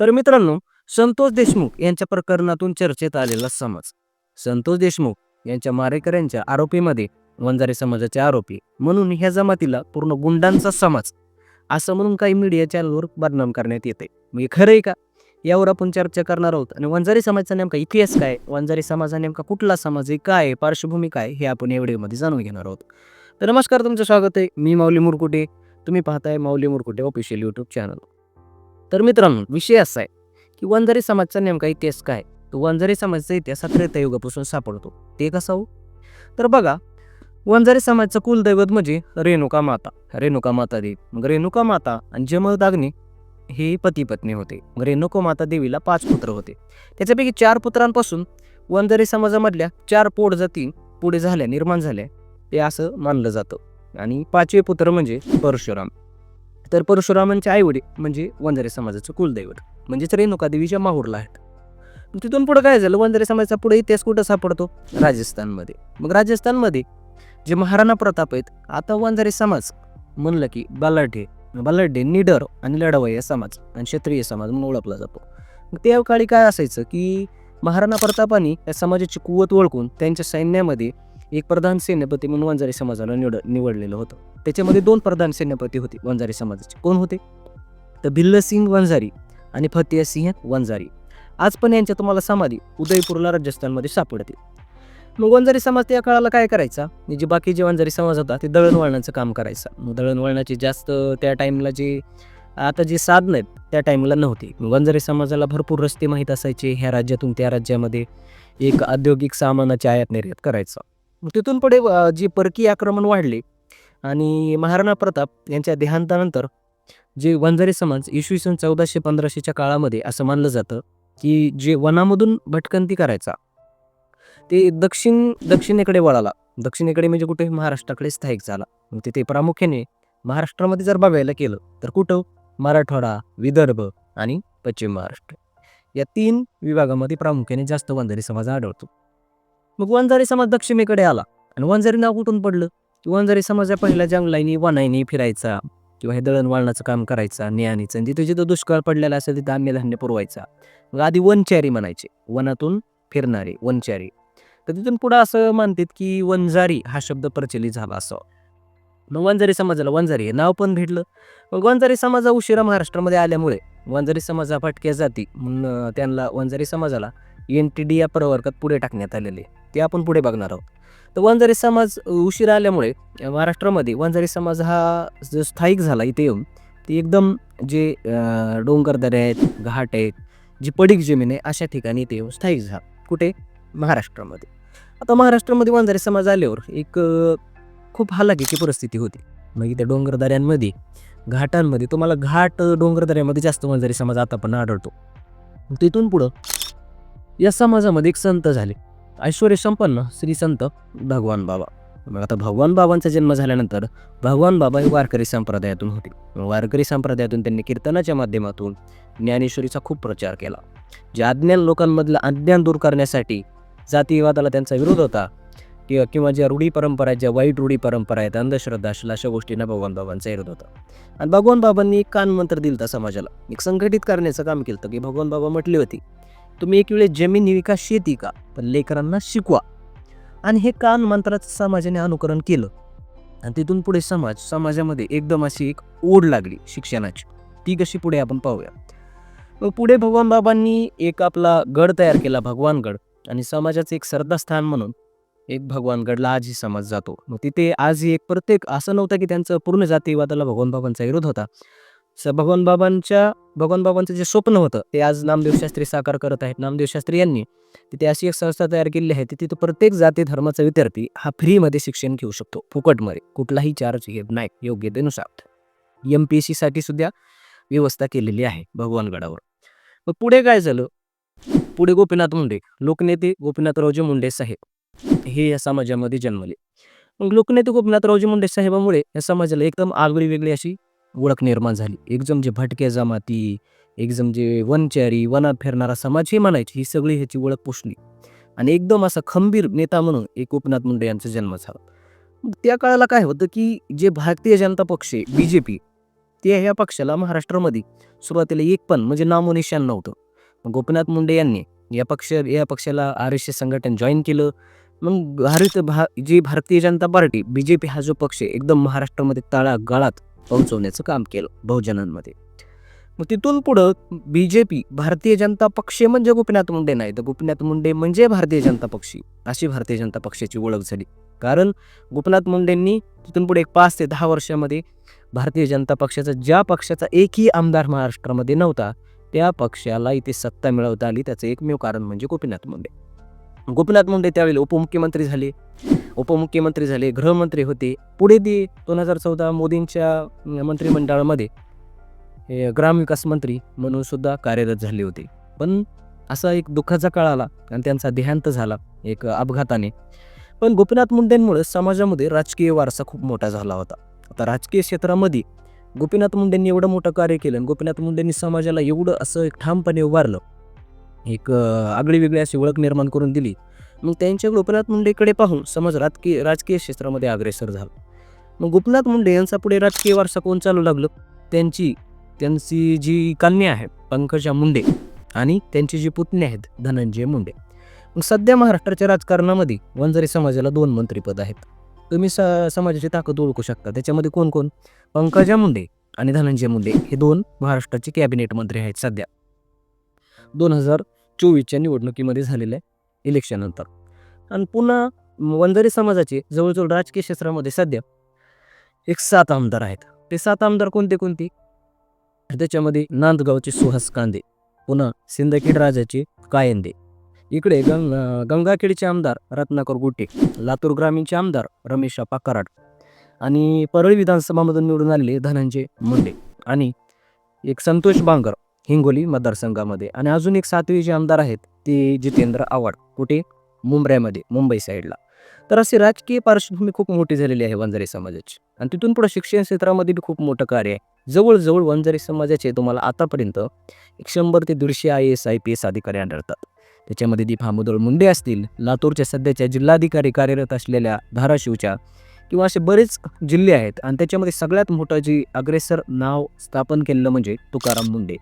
तर मित्रांनो संतोष देशमुख यांच्या प्रकरणातून चर्चेत आलेला समाज. संतोष देशमुख यांच्या मारेकऱ्यांच्या आरोपीमध्ये वंजारी समाजाचे आरोपी म्हणून ह्या जमातीला पूर्ण गुंडांचा समाज. असं म्हणून काही मीडिया चॅनलवर बदनाम करण्यात येते म्हणजे हे खरं आहे का? यावर आपण चर्चा करणार आहोत. आणि वंजारी समाजाचा नेमका इतिहास काय वंजारी समाज हा नेमका कुठला समाज आहे? काय आहे, पार्श्वभूमी काय हे आपण या व्हिडिओमध्ये जाणून घेणार आहोत. तर नमस्कार तुमचं स्वागत आहे. मी माऊली मुरकुटे. तुम्ही पाहताय Mauli Murkute official YouTube channel तर मित्रांनो विषय असा आहे की वंजारी समाजचा नेमका इतिहास काय? तो वंजारी समाजचा इतिहास हा त्रेतायुगापासून सापडतो. ते कसा हो? तर बघा वंजारी समाजचं कुलदैवत म्हणजे रेणुका माता. रेणुका माता देवी. मग रेणुका माता आणि जमदाग्नी हे पती पत्नी होते. मग रेणुका माता देवीला पाच पुत्र होते. त्याच्यापैकी चार पुत्रांपासून वंजारी समाजामधल्या चार पोट जाती पुढे झाल्या निर्माण झाल्या. ते असं मानलं जातं. आणि पाचवे पुत्र म्हणजे परशुराम. तर परशुरामांचे आईवडील म्हणजे वंजारी समाजाचं कुलदैवत म्हणजेच रेणुका देवीच्या माहूरला आहेत. मग तिथून पुढे काय झालं? वंजारी समाजाचा पुढे इतिहास कुठं सापडतो? राजस्थानमध्ये. मग राजस्थानमध्ये जे महाराणा प्रताप आहेत आता वंजारी समाज म्हणलं की बलाढे बलाढे निडर आणि लढावय या समाज आणि क्षत्रिय समाज म्हणून ओळखला जातो. मग त्या काळी काय असायचं की महाराणा प्रतापांनी या समाजाची कुवत ओळखून त्यांच्या सैन्यामध्ये एक प्रधान सैन्यपती म्हणून वंजारी समाजाला निवड निवडलेलं होतं. त्याच्यामध्ये दोन प्रधान सैन्यपती होते वंजारी समाजाचे. कोण होते? तर भिल्लसिंग वंजारी आणि फतेह सिंह वंजारी. आज पण यांच्या तुम्हाला समाधी उदयपूरला राजस्थानमध्ये सापडतील मग वंजारी समाज त्या काळाला काय करायचा? जे बाकी जे वंजारी समाज होता ते दळणवळणाचं काम करायचा. मग दळणवळणाची जास्त त्या टाईमला जे आता जे साधन आहेत त्या टाईमला नव्हती. मग वंजारी समाजाला भरपूर रस्ते माहीत असायचे. ह्या राज्यातून त्या राज्यामध्ये एक औद्योगिक सामानाची आयात निर्यात करायचा. तिथून पुढे जी परकीय आक्रमण वाढले आणि महाराणा प्रताप यांच्या देहांतानंतर जे वंजारी समाज इसवी सन चौदाशे पंधराशेच्या काळामध्ये असं मानलं जातं की जे वनामधून भटकंती करायचा ते दक्षिण दक्षिणेकडे वळाला. दक्षिणेकडे म्हणजे कुठे? महाराष्ट्राकडे स्थायिक झाला. मग तिथे प्रामुख्याने महाराष्ट्रामध्ये जर बघायला केलं तर कुठं? मराठवाडा विदर्भ आणि पश्चिम महाराष्ट्र. या तीन विभागामध्ये प्रामुख्याने जास्त वंजारी समाज आढळतो. मग वंजारी समाज दक्षिणेकडे आला. आणि वंजारी नाव कुठून पडलं? की वंजारी समाज या पहिल्या जंगलाईनी वनाईनी फिरायचा किंवा हे दळणवळणाचं काम करायचा न्यानीचं आणि तिथे जिथं दुष्काळ पडलेला असेल तिथं अन्नधान्य पुरवायचा. मग आधी वनचारी म्हणायचे. वनातून फिरणारे वनचारी. तर तिथून पुढं असं मानतात की वंजारी हा शब्द प्रचलित झाला असं. मग वंजारी समाजाला वंजारी हे नाव पण भेटलं. मग वंजारी समाजा उशिरा महाराष्ट्रामध्ये आल्यामुळे वंजारी समाजा फटक्या जाती. म्हणून त्यांना वंजारी समाजाला एन टी डी या प्रवर्गात पुढे टाकण्यात आलेले ते आपण पुढे बघणार आहोत. तर वंजारी समाज अं, उशिरा आल्यामुळे महाराष्ट्रामध्ये वंजारी समाज हा जो स्थायिक झाला इथे येऊन ते एकदम जे डोंगरदरे डोंगरदऱ्या आहेत घाट आहेत जी पडीक जमीन आहे अशा ठिकाणी इथे येऊन स्थायिक झाला. कुठे? महाराष्ट्रामध्ये. आता महाराष्ट्रामध्ये वंजारी समाज आल्यावर एक खूप हालाकीची परिस्थिती होती. मग इथे डोंगरदऱ्यांमध्ये घाटांमध्ये तुम्हाला घाट डोंगरदऱ्यामध्ये जास्त वंजारी समाज आता पण आढळतो. तिथून पुढं या समाजामध्ये एक संत झाले. ऐश्वर्य संपन्न श्री संत भगवान बाबा. मग आता भगवान बाबांचा जन्म झाल्यानंतर भगवान बाबा हे वारकरी संप्रदायातून होते. वारकरी संप्रदायातून त्यांनी कीर्तनाच्या माध्यमातून ज्ञानेश्वरीचा खूप प्रचार केला. जे अज्ञान लोकांमधलं अज्ञान दूर करण्यासाठी जातीवादाला त्यांचा विरोध होता किंवा किंवा ज्या रूढी परंपरा आहेत ज्या वाईट रूढी परंपरा आहेत अंधश्रद्धा अशा अशा गोष्टींना भगवान बाबांचा विरोध होता. आणि भगवान बाबांनी एक कान मंत्र दिलं समाजाला. एक संघटित करण्याचं काम केलं की भगवान बाबा म्हटली होती तुम्ही एक वेळेस जमीन विका शेती का पण लेकरांना शिकवा. आणि हे कान मंत्राचं समाजाने अनुकरण केलं. आणि तिथून पुढे समाज समाजामध्ये एकदम अशी एक ओढ लागली शिक्षणाची. ती कशी पुढे आपण पाहूया. मग पुढे भगवान बाबांनी एक आपला गड तयार केला भगवानगड. आणि समाजाचं एक श्रद्धास्थान म्हणून एक भगवानगडला आजही समाज जातो. मग तिथे आजही एक प्रत्येक असं नव्हतं की त्यांचं पूर्ण जातीवादाला भगवान बाबांचा विरोध होता. स भगवान बाबांच्या भगवान बाबांचं जे स्वप्न होतं ते आज नामदेव शास्त्री साकार करत आहेत. नामदेव शास्त्री यांनी तिथे अशी एक संस्था तयार केली आहे ती तिथं प्रत्येक जाती धर्माचा विद्यार्थी हा फ्रीमध्ये शिक्षण घेऊ शकतो. फुकटमध्ये कुठलाही चार्ज घेत नाही योग्यतेनुसार. एम पी एस सीसाठी सुद्धा व्यवस्था केलेली आहे भगवानगडावर. मग पुढे काय झालं? पुढे गोपीनाथ मुंडे लोकनेते गोपीनाथरावजी मुंडे साहेब हे या समाजामध्ये जन्मले. मग लोकनेते गोपीनाथरावजी मुंडे साहेबामुळे या समाजाला एकदम आगळी वेगळी अशी ओळख निर्माण झाली. एकदम जे भटक्या जमाती एकदम जे वनचारी वनात फिरणारा समाज हे म्हणायची ही सगळी ह्याची ओळख पुसली. आणि एकदम असा खंबीर नेता म्हणून एक गोपनाथ मुंडे यांचा जन्म झाला. त्या काळाला काय होतं की जे भारतीय जनता पक्ष आहे बी जे पी त्या ह्या पक्षाला महाराष्ट्रामध्ये सुरुवातीला एक पण म्हणजे नामोनिशान नव्हतं. मग गोपीनाथ मुंडे यांनी या पक्ष या पक्षाला आर एस एस संघटन जॉईन केलं. मग भारत भा जी Bharatiya Janata party B J P हा जो पक्ष आहे एकदम महाराष्ट्रामध्ये तळागाळात पोहोचवण्याचं काम केलं बहुजनांमध्ये. मग तिथून पुढं B J P Bharatiya Janata पक्ष म्हणजे गोपीनाथ मुंडे नाही. तर गोपीनाथ मुंडे म्हणजे भारतीय जनता पक्षी. अशी भारतीय जनता पक्षाची ओळख झाली. कारण गोपीनाथ मुंडेंनी तिथून पुढे एक पाच ते दहा वर्षामध्ये भारतीय जनता पक्षाचा ज्या पक्षाचा एकही आमदार महाराष्ट्रामध्ये नव्हता त्या पक्षाला इथे सत्ता मिळवता आली. त्याचं एकमेव कारण म्हणजे गोपीनाथ मुंडे. गोपीनाथ मुंडे त्यावेळी उपमुख्यमंत्री झाले. उपमुख्यमंत्री झाले गृहमंत्री होते. पुढे ते दोन हजार चौदा मोदींच्या मंत्रिमंडळामध्ये हे ग्रामविकास मंत्री म्हणून सुद्धा कार्यरत झाले होते. पण असा एक दुःखाचा काळ आला आणि त्यांचा देहांत झाला एक अपघाताने. पण गोपीनाथ मुंडेंमुळे समाजामध्ये राजकीय वारसा खूप मोठा झाला होता. आता राजकीय क्षेत्रामध्ये गोपीनाथ मुंडेंनी एवढं मोठं कार्य केलं आणि गोपीनाथ मुंडेंनी समाजाला एवढं असं एक ठामपणे उभारलं एक आगळीवेगळी आगळी वेगळी अशी ओळख निर्माण करून दिली मग त्यांच्या गोपीनाथ मुंडेकडे पाहून समाज राजकीय राजकीय क्षेत्रामध्ये अग्रेसर झाला. मग गोपीनाथ मुंडे यांचा पुढे राजकीय वारसा कोण चालू लागलं? त्यांची त्यांची जी कन्या आहे पंकजा मुंडे आणि त्यांची जी पुतणी आहेत धनंजय मुंडे. मग सध्या महाराष्ट्राच्या राजकारणामध्ये वंजारी समाजाला दोन मंत्रीपद आहेत. तुम्ही स समाजाची ताकद ओळखू शकता. त्याच्यामध्ये कोण कोण? पंकजा मुंडे आणि धनंजय मुंडे हे दोन महाराष्ट्राचे कॅबिनेट मंत्री आहेत सध्या. दोन हजार चोवीसच्या निवडणुकीमध्ये झालेल्या इलेक्शननंतर आणि पुन्हा वंजारी समाजाचे जवळजवळ राजकीय क्षेत्रामध्ये सध्या एक सात आमदार आहेत. ते सात आमदार कोणते कोणते? त्याच्यामध्ये नांदगावचे सुहास कांदे पुन्हा सिंदखेड राजाचे कायंदे. इकडे गंग गंगाखेडचे आमदार रत्नाकर गुटे लातूर ग्रामीणचे आमदार रमेश अप्पा कराड आणि परळी विधानसभामधून निवडून आलेले धनंजय मुंडे आणि एक संतोष बांगर. हिंगोली मतदारसंघामध्ये. आणि अजून एक सातवी जे आमदार आहेत ते जितेंद्र आव्हाड. कुठे? मुंबऱ्यामध्ये मुंबई साईडला. तर अशी राजकीय पार्श्वभूमी खूप मोठी झालेली आहे वंजारी समाजाची. आणि तिथून पुढे शिक्षण क्षेत्रामध्ये बी खूप मोठं कार्य आहे. जवळजवळ वंजारी समाजाचे तुम्हाला आतापर्यंत एक शंभर ते दीडशे I S I P S अधिकारी आढळतात. त्याच्यामध्ये दीपा हामुदळ मुंडे असतील लातूरच्या सध्याच्या जिल्हाधिकारी कार्यरत असलेल्या धाराशिवच्या किंवा असे बरेच जिल्हे आहेत. आणि त्याच्यामध्ये सगळ्यात मोठं जी अग्रेसर नाव स्थापन केलेलं म्हणजे तुकाराम मुंडे.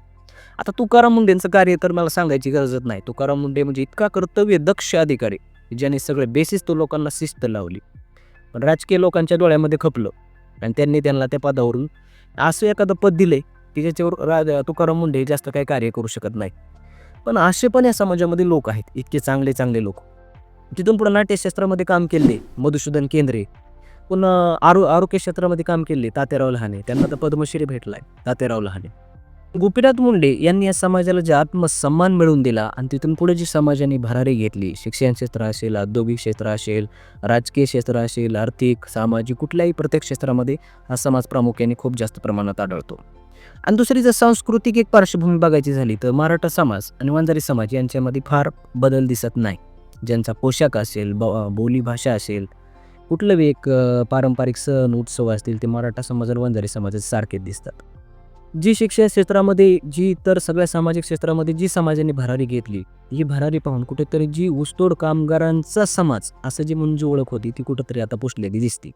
आता तुकाराम मुंडेंचं कार्य तर मला सांगायची गरजच नाही. तुकाराम मुंडे म्हणजे इतका कर्तव्य दक्ष अधिकारी ज्याने सगळे बेसिस तो लोकांना शिस्त लावली. पण राजकीय लोकांच्या डोळ्यामध्ये खपलं आणि त्यांनी त्यांना त्या पदावरून असं एखादं पद दिले की ज्याच्यावर राज तुकाराम मुंडे जास्त काही कार्य करू शकत नाही पण असे पण या समाजामध्ये लोक आहेत इतके चांगले चांगले लोक. तिथून पुढे नाट्यशास्त्रामध्ये काम केले मधुसूदन केंद्रे पुन्हा आरो आरोग्य क्षेत्रामध्ये काम केले तात्याराव लहाने. त्यांना तर पद्मश्री भेटलाय तात्याराव लहाने. गोपीनाथ मुंडे यांनी या समाजाला जे आत्मसन्मान मिळवून दिला आणि तिथून पुढे जी समाजाने भरारी घेतली शिक्षण क्षेत्र असेल औद्योगिक क्षेत्र असेल राजकीय क्षेत्र असेल आर्थिक सामाजिक कुठल्याही प्रत्येक क्षेत्रामध्ये हा समाज प्रामुख्याने खूप जास्त प्रमाणात आढळतो. आणि दुसरी जर सांस्कृतिक एक पार्श्वभूमी बघायची झाली तर मराठा समाज आणि वंजारी समाज यांच्यामध्ये फार बदल दिसत नाही. ज्यांचा पोशाख असेल ब बोली भाषा असेल कुठलं एक पारंपरिक सण उत्सव असतील ते मराठा समाज आणि वंजारी समाजाचे सारखेच दिसतात. जी शिक्षण क्षेत्रामध्ये जी इतर सगळ्या सामाजिक क्षेत्रामध्ये जी समाजाने भरारी घेतली ही भरारी पाहून कुठेतरी जी ऊसतोड कामगारांचा समाज असं जी म्हणून जी ओळख होती ती कुठेतरी आता पुसलेली दिसते.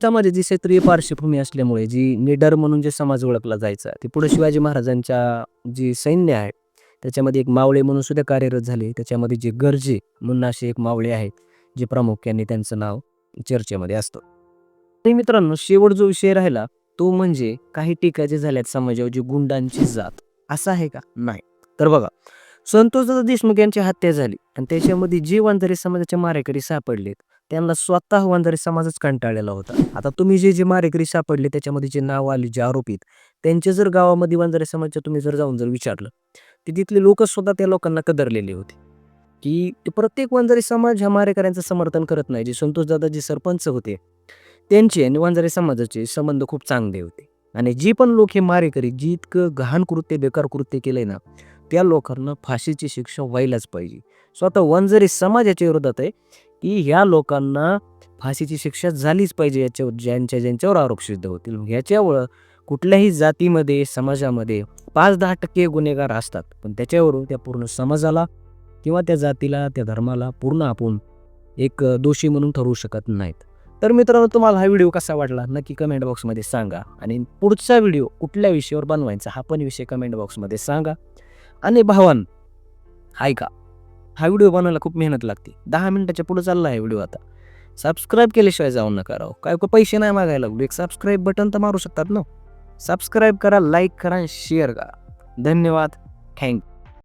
समाजाची क्षेत्रीय पार्श्वभूमी असल्यामुळे जी निडर म्हणून जे समाज ओळखला जायचा ते पुढे शिवाजी महाराजांच्या जी सैन्य आहे त्याच्यामध्ये एक मावळे म्हणून सुद्धा कार्यरत झाले. त्याच्यामध्ये जे गरजे म्हणून असे एक मावळे आहेत जे प्रामुख्याने त्यांचं नाव चर्चेमध्ये असतं. ते मित्रांनो शेवट जो विषय राहिला तो म्हणजे काही टीकाचे झाल्यात समाजावर जी गुंडांची जात. असं आहे का? नाही. तर बघा संतोषदादा देशमुख यांची हत्या झाली आणि त्याच्यामध्ये जे वांधारी समाजाचे मारेकरी सापडलेत त्यांना स्वतः वांधारी समाजच कंटाळलेला होता. आता तुम्ही जे जे मारेकरी सापडले त्याच्यामध्ये जे नाव आले जे आरोपीत त्यांचे जर गावामध्ये वांधारी समाजच्या तुम्ही जर जाऊन जर विचारलं तर तिथले लोक सुद्धा त्या लोकांना कदरलेले होते. की ते प्रत्येक वंजारी समाज ह्या मारेकऱ्यांचं समर्थन करत नाही. जे संतोषदादा जे सरपंच होते त्यांचे आणि वंजारी समाजाचे संबंध खूप चांगले होते. आणि जी पण लोक हे मारेकरी जी इतकं गहाण कृत्य बेकार कृत्य केलंय ना त्या लोकांना फाशीची शिक्षा व्हायलाच पाहिजे. स्वतः वंजारी समाजाच्या विरोधात आहे की ह्या लोकांना फाशीची शिक्षा झालीच पाहिजे याच्यावर ज्यांच्या ज्यांच्यावर आरोप सिद्ध होतील. ह्याच्यावर कुठल्याही जातीमध्ये समाजामध्ये पाच दहा टक्के गुन्हेगार असतात. पण त्याच्यावरून त्या पूर्ण समाजाला किंवा त्या जातीला त्या धर्माला पूर्ण आपण एक दोषी म्हणून ठरवू शकत नाहीत. तर मित्रांनो तुम्हाला हा व्हिडिओ कसा वाटला? नक्की कमेंट बॉक्समध्ये सांगा. आणि पुढचा व्हिडिओ कुठल्या विषयावर बनवायचा हा पण विषय कमेंट बॉक्समध्ये सांगा. आणि भावान ऐका. हा व्हिडिओ बनवायला खूप मेहनत लागते. दहा मिनिटाच्या पुढे चालला आहे व्हिडिओ आता. सबस्क्राईब केल्याशिवाय जाऊ नका राव. काय पैसे नाही मागायला लागलो. एक सबस्क्राईब बटन तर मारू शकतात ना. सबस्क्राईब करा लाईक करा आणि शेअर करा. धन्यवाद. थँक्यू